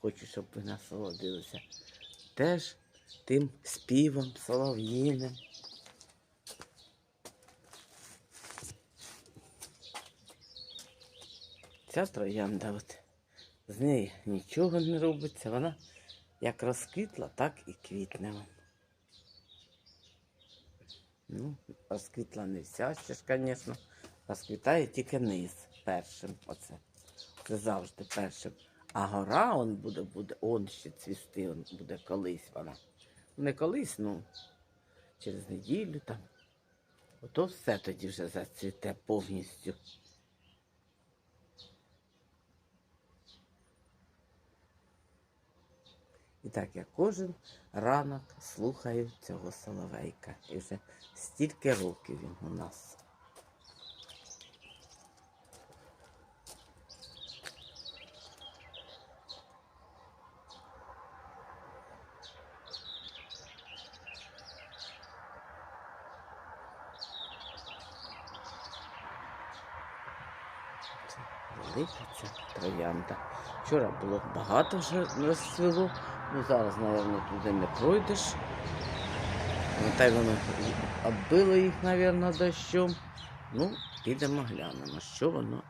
хочу, щоб ви насолодилися. Теж тим співом солов'їним. Ця троянда, от, з неї нічого не робиться. Вона як розквітла, так і квітне. вон. Ну, розквітла не вся ще ж, звісно. Розквітає тільки низ першим. Оце. Це завжди першим. А гора он буде, буде, он ще цвісти, он буде колись вона. Не колись, ну, через неділю там. Ото все тоді вже зацвіте повністю. І так я кожен ранок слухаю цього соловейка. І вже стільки років він у нас. Велика троянда. Вчора було багато вже розцвіло, ну зараз, мабуть, туди не пройдеш. Ну, та воно оббило їх, мабуть, дощом. Ну, підемо глянемо, що воно